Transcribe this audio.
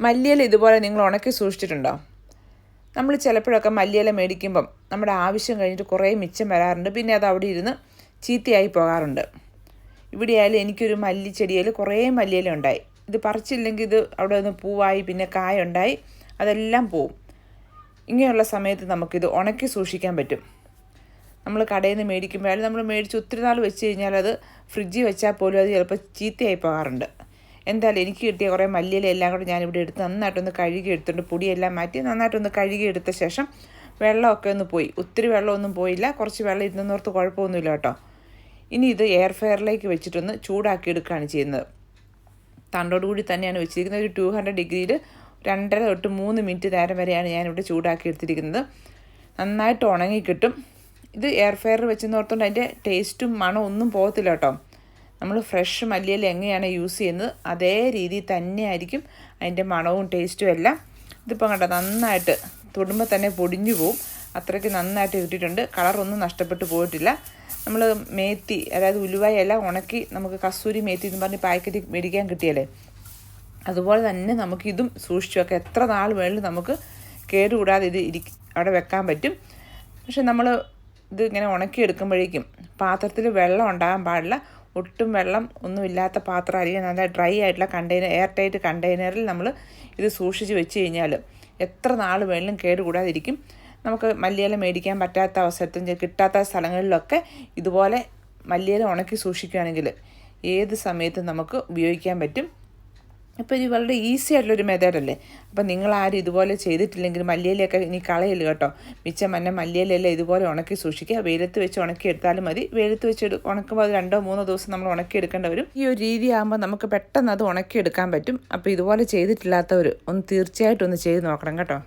മല്ലിയില ഇതുപോലെ നിങ്ങൾ ഉണക്കി സൂക്ഷിച്ചിട്ടുണ്ടോ? നമ്മൾ ചിലപ്പോഴൊക്കെ മല്ലിയില മേടിക്കുമ്പം നമ്മുടെ ആവശ്യം കഴിഞ്ഞിട്ട് കുറേ മിച്ചം വരാറുണ്ട്. പിന്നെ അത് അവിടെ ഇരുന്ന് ചീത്തയായി പോകാറുണ്ട്. ഇവിടെ ആയാലും എനിക്കൊരു മല്ലിച്ചെടിയിൽ കുറേ മല്ലിയില ഉണ്ടായി. ഇത് പറിച്ചില്ലെങ്കിൽ ഇത് അവിടെ നിന്ന് പൂവായി പിന്നെ കായ ഉണ്ടായി അതെല്ലാം പോവും. ഇങ്ങനെയുള്ള സമയത്ത് നമുക്കിത് ഉണക്കി സൂക്ഷിക്കാൻ പറ്റും. നമ്മൾ കടയിൽ നിന്ന് മേടിക്കുമ്പോഴാലും നമ്മൾ മേടിച്ച് ഒത്തിരി നാൾ വെച്ച് കഴിഞ്ഞാൽ അത് ഫ്രിഡ്ജിൽ വെച്ചാൽ പോലും അത് ചിലപ്പോൾ ചീത്തയായി പോകാറുണ്ട്. എന്തായാലും എനിക്ക് കിട്ടിയ കുറേ മല്ലിയിലെല്ലാം കൂടെ ഞാനിവിടെ എടുത്ത് നന്നായിട്ടൊന്ന് കഴുകി എടുത്തിട്ട് പൊടിയെല്ലാം മാറ്റി നന്നായിട്ടൊന്ന് കഴുകി എടുത്ത ശേഷം വെള്ളമൊക്കെ ഒന്ന് പോയി. ഒത്തിരി വെള്ളമൊന്നും പോയില്ല. കുറച്ച് വെള്ളം ഇരുന്നോർത്ത് കുഴപ്പമൊന്നുമില്ല കേട്ടോ. ഇനി ഇത് എയർ ഫെയറിലേക്ക് വെച്ചിട്ടൊന്ന് ചൂടാക്കി എടുക്കുകയാണ് ചെയ്യുന്നത്. തണ്ടോടുകൂടി തന്നെയാണ് വെച്ചിരിക്കുന്നത്. ഒരു ടു ഹൺഡ്രഡ് ഡിഗ്രിയിൽ രണ്ടര തൊട്ട് മൂന്ന് മിനിറ്റ് നേരം വരെയാണ് ഞാനിവിടെ ചൂടാക്കി എടുത്തിരിക്കുന്നത്. നന്നായിട്ട് ഉണങ്ങി കിട്ടും. ഇത് എയർ ഫെയർ വെച്ചെന്ന് ഓർത്തുകൊണ്ട് അതിന്റെ ടേസ്റ്റും മണവും ഒന്നും പോകത്തില്ല കേട്ടോ. നമ്മൾ ഫ്രഷ് മല്ലിയില എങ്ങനെയാണ് യൂസ് ചെയ്യുന്നത് അതേ രീതിയിൽ തന്നെയായിരിക്കും അതിന്റെ മണവും ടേസ്റ്റും എല്ലാം. ഇതിപ്പം കണ്ടോ നന്നായിട്ട് തൊടുമ്പോൾ തന്നെ പൊടിഞ്ഞു പോവും. അത്രയ്ക്ക് നന്നായിട്ട് കിട്ടിയിട്ടുണ്ട്. കളറൊന്നും നഷ്ടപ്പെട്ടു പോയിട്ടില്ല. നമ്മൾ മേത്തി അതായത് ഉലുവായി എല്ലാം ഉണക്കി നമുക്ക് കസൂരി മേത്തി എന്ന് പറഞ്ഞ് പാക്കറ്റ് മേടിക്കാൻ കിട്ടിയല്ലേ? അതുപോലെ തന്നെ നമുക്ക് ഇതും സൂക്ഷിച്ചു വെക്കാം. എത്ര നാൾ വേണമെങ്കിലും നമുക്ക് കേടുകൂടാതെ ഇത് ഇരി അവിടെ വെക്കാൻ പറ്റും. പക്ഷെ നമ്മൾ ഇത് ഇങ്ങനെ ഉണക്കിയെടുക്കുമ്പോഴേക്കും പാത്രത്തിൽ വെള്ളം ഉണ്ടാകാൻ പാടില്ല. ഒട്ടും വെള്ളം ഒന്നുമില്ലാത്ത പാത്രം അല്ലെങ്കിൽ നല്ല ഡ്രൈ ആയിട്ടുള്ള കണ്ടെയ്നർ എയർ ടൈറ്റ് കണ്ടെയ്നറിൽ നമ്മൾ ഇത് സൂക്ഷിച്ച് വെച്ച് കഴിഞ്ഞാൽ എത്ര നാൾ വേണമെങ്കിലും കേടുകൂടാതിരിക്കും. നമുക്ക് മല്ലിയില മേടിക്കാൻ പറ്റാത്ത അവസരത്തിൽ കിട്ടാത്ത സ്ഥലങ്ങളിലൊക്കെ ഇതുപോലെ മല്ലിയില ഉണക്കി സൂക്ഷിക്കുകയാണെങ്കിൽ ഏത് സമയത്തും നമുക്ക് ഉപയോഗിക്കാൻ പറ്റും. അപ്പോൾ ഇത് വളരെ ഈസി ആയിട്ടുള്ളൊരു മെത്തേഡല്ലേ അപ്പോൾ നിങ്ങൾ ആരും ഇതുപോലെ ചെയ്തിട്ടില്ലെങ്കിൽ മല്ലിയിലൊക്കെ ഇനി കളയില്ല കേട്ടോ. മിച്ചം മഞ്ഞ മല്ലിയിലെല്ലാം ഇതുപോലെ ഉണക്കി സൂക്ഷിക്കുക. വെയിലത്ത് വെച്ച് ഉണക്കി എടുത്താലും മതി. വെയിലത്ത് വെച്ച് ഉണക്കുമ്പോൾ അത് രണ്ടോ മൂന്നോ ദിവസം നമ്മൾ ഉണക്കി എടുക്കേണ്ടി വരും. ഈ ഒരു രീതി ആകുമ്പോൾ നമുക്ക് പെട്ടെന്ന് അത് ഉണക്കിയെടുക്കാൻ പറ്റും. അപ്പോൾ ഇതുപോലെ ചെയ്തിട്ടില്ലാത്തവർ ഒന്ന് തീർച്ചയായിട്ടും ഒന്ന് ചെയ്ത് നോക്കണം കേട്ടോ.